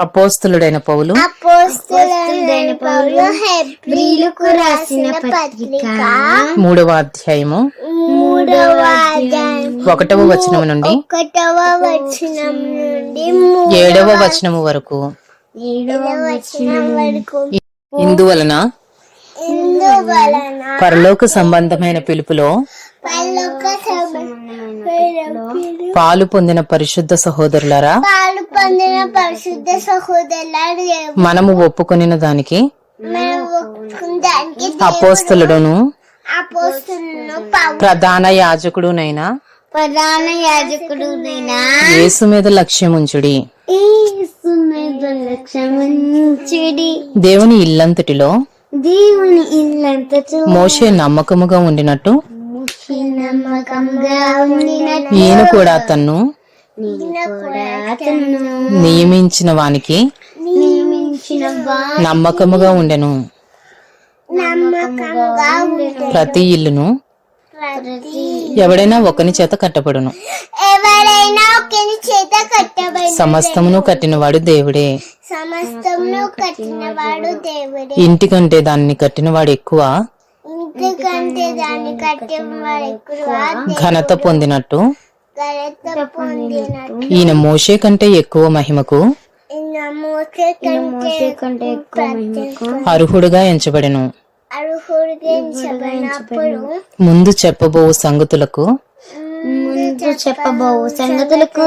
అపోస్తులుడైన పౌలు. అపోస్తులైన పౌలు హెబ్రీలకు రాసిన పత్రిక. మూడవ అధ్యాయము. మూడవ ఒకటవ వచనము నుండి ఒకటవ వచనం నుండి ఏడవ వచనము వరకు. ఏడవ వచనం వరకు. ఇందువలన ఇందువలన పరలోక సంబంధమైన పిలుపులో పరలోక సంబంధమైన పాలు పొందిన పరిశుద్ధ సహోదరులారా పాలు పొందిన పరిశుద్ధ సహోదరులు మనము ఒప్పుకొనిన దానికి అపోస్తలుడును ప్రధాన యాజకుడునైన ప్రధాన యాజకుడునైనా. యేసు మీద లక్ష్యముంచుడి. లక్ష్యముంచుడి. దేవుని ఇల్లంతటిలో దేవుని ఇల్లంత మోషే నమ్మకముగా ఉండినట్టు నేను కూడా అతను నియమించిన వానికి నమ్మకముగా ఉండెను. ప్రతి ఇల్లును ఎవడైనా ఒకని చేత కట్టబడును. సమస్తమును కట్టినవాడు దేవుడే. సమస్తమును కట్టినవాడు దేవుడే. ఇంటి కంటే దాన్ని కట్టినవాడు ఎక్కువ ఇంతకంటే దాన్ని కట్టినవాడు ఎక్కువ ఘనత పొందినట్టు. ఈయన మోషే కంటే ఎక్కువ మహిమకు మోసే కంటే కంటే ఎక్కువ అర్హుడుగా ఎంచబడెను. ముందు చెప్పబో సంగతులకు ముందు చెప్పబోవు. సంగతులకు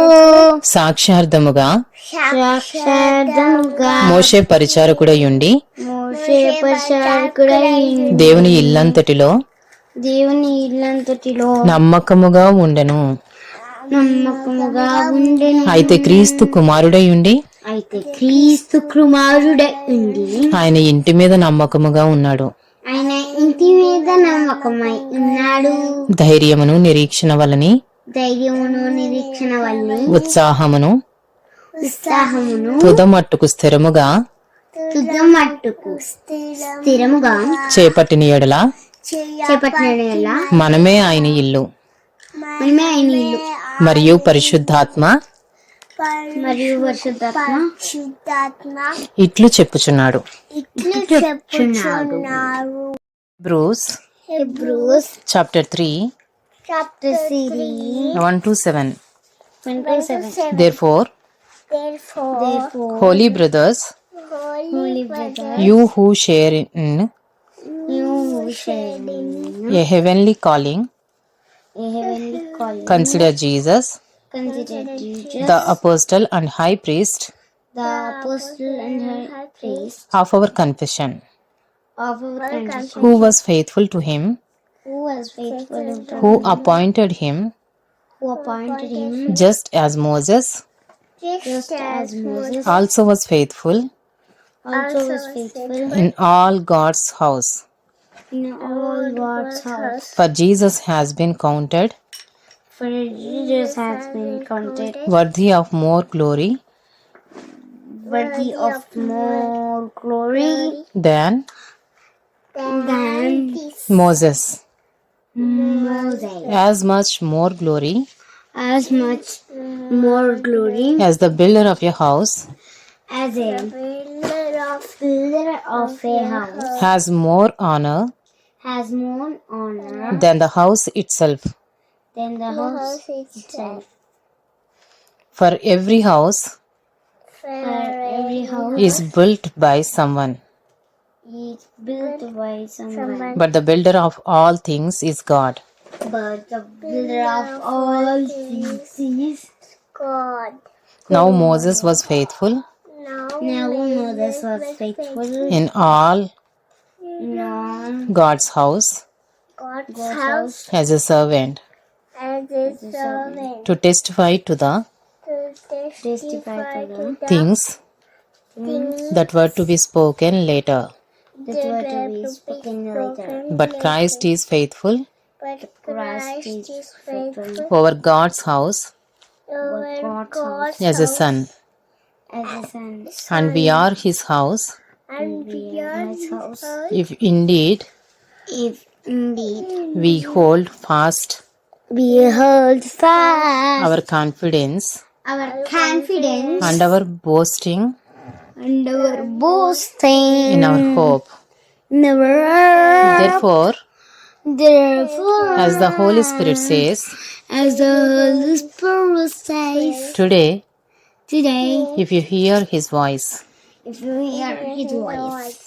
సాక్ష్యార్థముగా సాక్షార్థముగా మోషే పరిచారకుడై ఉండి మోసే పరిచారకుడై దేవుని ఇల్లంతటిలో దేవుని ఇల్లంతటిలో నమ్మకముగా ఉండెను. నమ్మకముగా ఉండెను. అయితే క్రీస్తు కుమారుడై ఉండి అయితే క్రీస్తు కుమారుడై ఉండి ఆయన ఇంటి మీద నమ్మకముగా ఉన్నాడు. ఆయన ఇంటి మీద నమ్మకమై ఉన్నాడు. ధైర్యమును నిరీక్షణ వలని ధైర్యమును నిరీక్షణ వల్ల ఉత్సాహమును ఉత్సాహమును తుదమట్టుకు స్థిరముగా తుద మట్టుకు స్థిరముగా చేపట్టిన ఎడల చేపట్టిన మనమే ఆయన ఇల్లు. మనమే ఆయన ఇల్లు. మరియు పరిశుద్ధాత్మ మరియు పరిశుద్ధాత్మ ఇట్లు చెప్పుచున్నాడు. ఇట్లు చెప్పుచున్నారు Bruce Hebrews chapter three Chapter 3 1 to 7. 7. Therefore, Therefore, Therefore holy brothers, holy brothers, you who share in, you who share in a heavenly calling, a heavenly calling. consider Jesus, consider Jesus, the apostle and high priest, the apostle and high priest. of our confession, of our confession, who was faithful to him who was faithful to who appointed him who appointed him? just as moses. Just as Moses also was faithful. Also was faithful in all god's house. In all God's house. for jesus has been counted. For Jesus has been counted. worthy of more glory. Worthy of more glory than than moses Moses. as much more glory As much more glory as the builder of your house as a builder of builder of a house has more honor has more honor than the house itself. than the house itself. For every house For every house is built by someone, is built by someone, but the builder of all things is God. but the builder of all things is God. Now Moses was faithful. Now Moses was faithful. in all in all God's house God's house as a servant. as a servant. to testify to the to testify to the things that were to be spoken later. That were to be spoken later. But Christ is faithful. But Christ is faithful over God's house. over God's house as a son, as a son. and we are his house. And we are his house. if indeed If indeed we hold fast we hold fast our confidence our confidence and our boasting and our boasting in our hope. never Therefore, therefore as the Holy Spirit says, as the Holy Spirit says today, today if you hear His voice, if you hear his voice